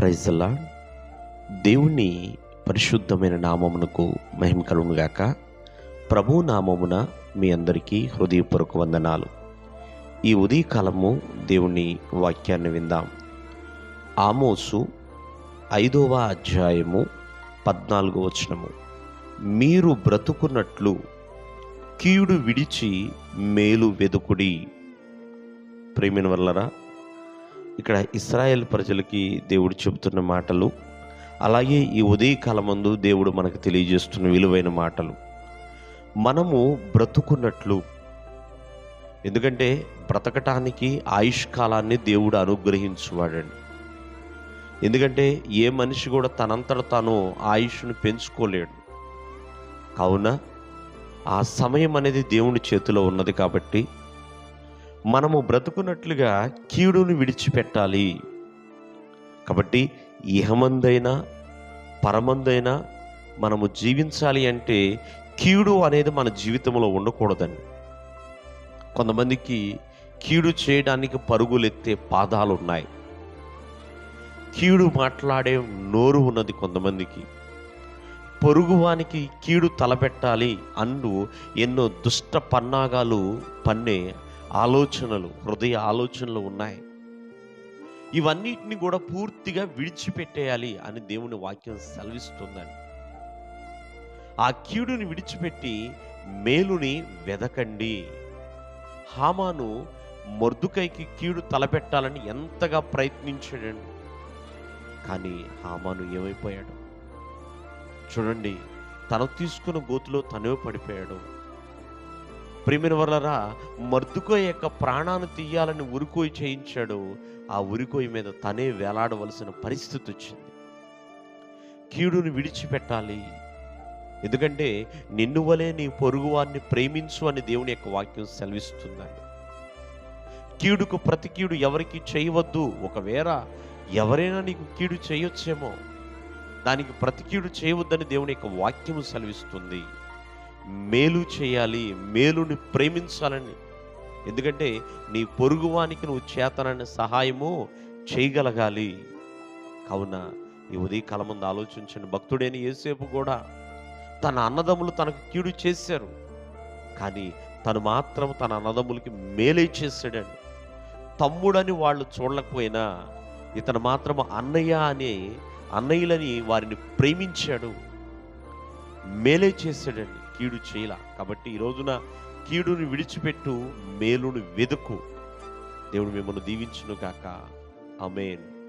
ప్రైజల్లా దేవుని పరిశుద్ధమైన నామమునకు మహిమ కలుగునుగాక ప్రభు నామమున మీ అందరికీ హృదయపూర్వక వందనాలు. ఈ ఉదయకాలము దేవుని వాక్యాన్ని విందాం. ఆమోసు ఐదవ అధ్యాయము పద్నాలుగో వచనము. మీరు బ్రతుకున్నట్లు కీడు విడిచి మేలు వెదుకుడి. ప్రేమిన వల్లరా ఇక్కడ ఇస్రాయేల్ ప్రజలకి దేవుడు చెబుతున్న మాటలు అలాగే ఈ ఉదయకాలమందు దేవుడు మనకు తెలియజేస్తున్న విలువైన మాటలు. మనము బ్రతుకున్నట్లు ఎందుకంటే బ్రతకటానికి ఆయుష్ కాలాన్ని దేవుడు అనుగ్రహించువాడండి. ఎందుకంటే ఏ మనిషి కూడా తనంతట తాను ఆయుష్ను పెంచుకోలేడు. కావున ఆ సమయం అనేది దేవుని చేతిలో ఉన్నది కాబట్టి మనము బ్రతుకున్నట్లుగా కీడును విడిచిపెట్టాలి. కాబట్టి ఇహమందైనా పరమందైనా మనము జీవించాలి అంటే కీడు అనేది మన జీవితంలో ఉండకూడదండి. కొంతమందికి కీడు చేయడానికి పరుగులెత్తే పాదాలు ఉన్నాయి కీడు మాట్లాడే నోరు ఉన్నది కొంతమందికి. పొరుగువానికి కీడు తలపెట్టాలి అంటూ ఎన్నో దుష్ట పన్నాగాలు పన్నే ఆలోచనలు హృదయ ఆలోచనలు ఉన్నాయి. ఇవన్నిటిని కూడా పూర్తిగా విడిచిపెట్టేయాలి అని దేవుని వాక్యం సెలవిస్తుందండి. ఆ కీడుని విడిచిపెట్టి మేలుని వెదకండి. హామాను మొర్దుకైకి కీడు తలపెట్టాలని ఎంతగా ప్రయత్నించాడండి. కానీ హామాను ఏమైపోయాడు? చూడండి తను తీసుకున్న గోతులో తనే పడిపోయాడు. ప్రేమిన వలరా మర్దుకో యొక్క ప్రాణాన్ని తీయాలని ఉరికోయి చేయించాడు. ఆ ఉరికోయి మీద తనే వేలాడవలసిన పరిస్థితి వచ్చింది. కీడుని విడిచిపెట్టాలి. ఎందుకంటే నిన్ను వలే నీ పొరుగువారిని ప్రేమించు అని దేవుని యొక్క వాక్యం సెలవిస్తుందండి. కీడుకు ప్రతి కీడు ఎవరికి చేయవద్దు. ఒకవేళ ఎవరైనా నీకు కీడు చేయొచ్చేమో దానికి ప్రతి కీడు చేయవద్దని దేవుని యొక్క వాక్యము సెలవిస్తుంది. మేలు చేయాలి మేలుని ప్రేమించాలని. ఎందుకంటే నీ పొరుగువానికి నువ్వు చేతనని సహాయము చేయగలగాలి. కావున ఈ ఉదయకాలం ముందు ఆలోచించండి. భక్తుడైన ఏసేపు కూడా తన అన్నదమ్ములు తనకు కీడు చేశారు. కానీ తను మాత్రం తన అన్నదమ్ములకి మేలే చేశాడండి. తమ్ముడని వాళ్ళు చూడలేకపోయినా ఇతను మాత్రం అన్నయ్య అనే అన్నయ్యలని వారిని ప్రేమించాడు. మేలే చేశాడండి. కీడు చేయలా. కాబట్టి ఈ రోజున కీడుని విడిచిపెట్టు మేలును వెదుకు. దేవుడు మిమ్మల్ని దీవించును కాక అమేన్